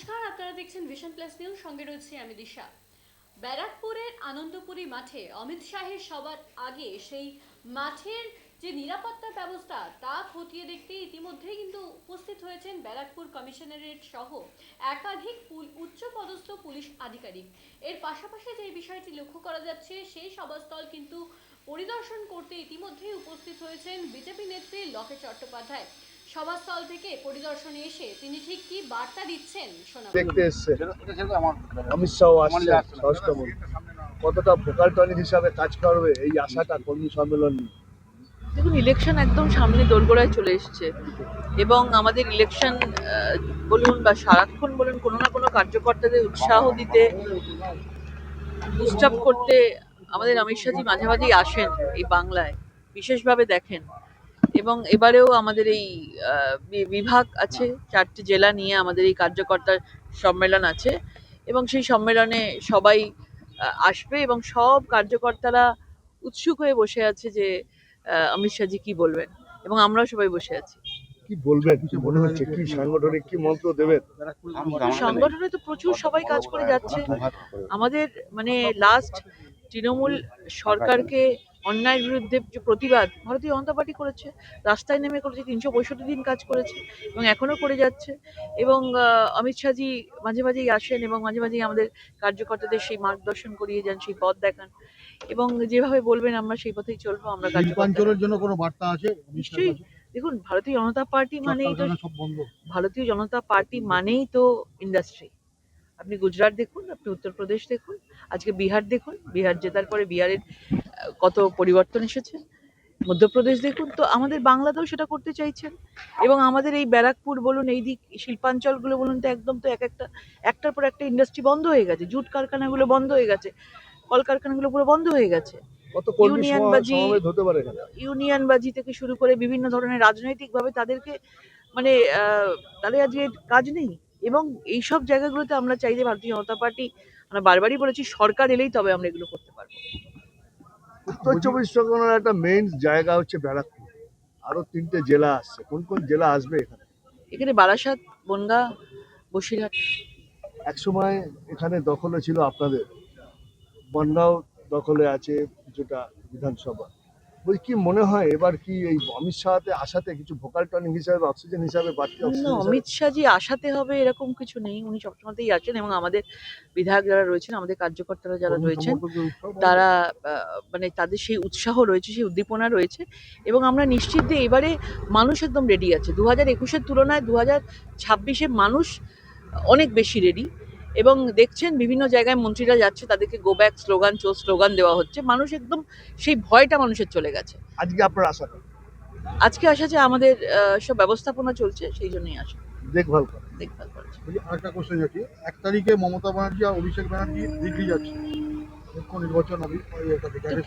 নমস্কার, আপনারা দেখছেন ভিশন প্লাস নিউজ সঙ্গে রয়েছে আমি দিশা। ব্যারাকপুরের আনন্দপুরী মাঠে অমিত শাহের সবার আগে সেই মাঠের যে নিরাপত্তা ব্যবস্থা, তা খতিয়ে দেখতে ইতিমধ্যেই কিন্তু উপস্থিত হয়েছেন ব্যারাকপুর কমিশনারেট সহ একাধিক পুল- উচ্চপদস্থ পুলিশ আধিকারিক। এর পাশাপাশি যে বিষয়টি লক্ষ্য করা যাচ্ছে, সেই সভাস্থল কিন্তু পরিদর্শন করতে ইতিমধ্যেই উপস্থিত হয়েছেন বিজেপি নেত্রী লকেট চট্টোপাধ্যায়। সভাস্থল থেকে পরিদর্শনে এসে তিনি ঠিক কি বার্তা দিচ্ছেন শোনাব। দেখতে এসছে। অমিত শাহ আসছে স্বরাষ্ট্রমন্ত্রী কতটা ভোকাল টনিক হিসাবে কাজ করবে এই আশাটা কর্মী সম্মেলন নিয়ে? দেখুন ইলেকশন একদম সামনে দোরগোড়ায় চলে এসছে এবং আমাদের ইলেকশন বলুন বা সারাক্ষণ বলুন কোনো না কোনো কার্যকর্তাদের উৎসাহ দিতে করতে আমাদের অমিত শাহজি মাঝে মাঝেই আসেন এই বাংলায় বিশেষভাবে দেখেন। এবং এবারেও আমাদের এই আহ, বিভাগ আছে চারটি জেলা নিয়ে আমাদের এই কার্যকর্তার সম্মেলন আছে এবং সেই সম্মেলনে সবাই আসবে এবং সব কার্যকর্তারা উৎসুক হয়ে বসে আছে যে আহ, অমিত শাহজি কি বলবেন এবং আমরাও সবাই বসে আছি। কি বলবেন? কি মনে হচ্ছে? কি সাংগঠনিক কি মন্ত্র দেবেন? সংগঠনে তো প্রচুর সবাই কাজ করে যাচ্ছে। আমাদের মানে লাস্ট তৃণমূল সরকারকে অন্যায়ের বিরুদ্ধে যে প্রতিবাদ ভারতীয় জনতা পার্টি করেছে রাস্তায় নেমে করেছে তিনশো পঁয়ষট্টি দিন কাজ করেছে এবং এখনও করে যাচ্ছে। এবং অমিত শাহজি মাঝে মাঝেই আসেন এবং মাঝে মাঝেই আমাদের কার্যকর্তাদের সেই মার্গদর্শন করিয়ে যান সেই পথ দেখান। এবং যেভাবে বলবেন আমরা সেই পথেই চলবো আমরা কার্যকর্তারা। জন্য কোনো বার্তা আছে? নিশ্চয়ই। দেখুন ভারতীয় জনতা পার্টি মানেই তো ভারতীয় জনতা পার্টি মানেই তো ইন্ডাস্ট্রি আপনি গুজরাট দেখুন আপনি উত্তরপ্রদেশ দেখুন আজকে বিহার দেখুন বিহার জেতার পরে বিহারের কত পরিবর্তন এসেছে। মধ্যপ্রদেশ দেখুন তো আমাদের বাংলাতেও সেটা করতে চাইছেন। এবং আমাদের এই ব্যারাকপুর বলুন এই দিক শিল্পাঞ্চলগুলো বলুন তো একদম তো এক একটা একটার পর একটা ইন্ডাস্ট্রি বন্ধ হয়ে গেছে। জুট কারখানাগুলো বন্ধ হয়ে গেছে কলকারখানাগুলো পুরো বন্ধ হয়ে গেছে। কত কর্মী ইউনিয়ন সমা- বাজি- সমাবেশ হতে পারে এখানে। ইউনিয়নবাজি থেকে শুরু করে বিভিন্ন ধরনের রাজনৈতিকভাবে তাদেরকে মানে আহ, তাদের আজকে কাজ নেই। এবং এইসব জায়গাগুলোতে আমরা চাই যে ভারতীয় জনতা পার্টি আমরা বারবারই বলেছি সরকার এলেই তবে আমরা এগুলো করতে পারব। উত্তর চব্বিশ পরগনার একটা মেইন জায়গা হচ্ছে ব্যারাকপুর। আরও তিনটে জেলা আসছে। কোন কোন জেলা আসবে এখানে? এখানে বারাসাত বনগা বসিরহাট। একসময় এখানে দখলে ছিল আপনাদের। বনগাঁও দখলে আছে কিছুটা বিধানসভা। বলছি কি মনে হয় এবার কি এই অমিত শাহতে আসাতে কিছু ভোকাল টনিক হিসাবে অক্সিজেন হিসাবে বাড়তি অক্সিজেন অমিত শাহজি আসাতে হবে এরকম কিছু নেই। উনি সবসময়তেই আসেন এবং আমাদের বিধায়ক যারা রয়েছেন আমাদের কার্যকর্তারা যারা রয়েছেন। তারা মানে তাদের সেই উৎসাহ রয়েছে সেই উদ্দীপনা রয়েছে এবং আমরা নিশ্চিত যে এবারে মানুষ একদম রেডি আছে। দু হাজার একুশের তুলনায় দু হাজার ছাব্বিশে মানুষ অনেক বেশি রেডি এবং দেখছেন বিভিন্ন জায়গায় মন্ত্রীরা যাচ্ছে তাদেরকে গো ব্যাক স্লোগান চো স্লোগান দেওয়া হচ্ছে। মানুষ একদম সেই ভয়টা মানুষের চলে গেছে। আজকে আপনার আশা আজকে আসা যে আমাদের সব ব্যবস্থাপনা চলছে সেই জন্যই আসা দেখভাল করে। দেখভাল করেছে আরেকটা কোশ্চেন আছে এক তারিখে মমতা ব্যানার্জি আর অভিষেক ব্যানার্জি দিল্লি যাচ্ছে। মুখ্য নির্বাচন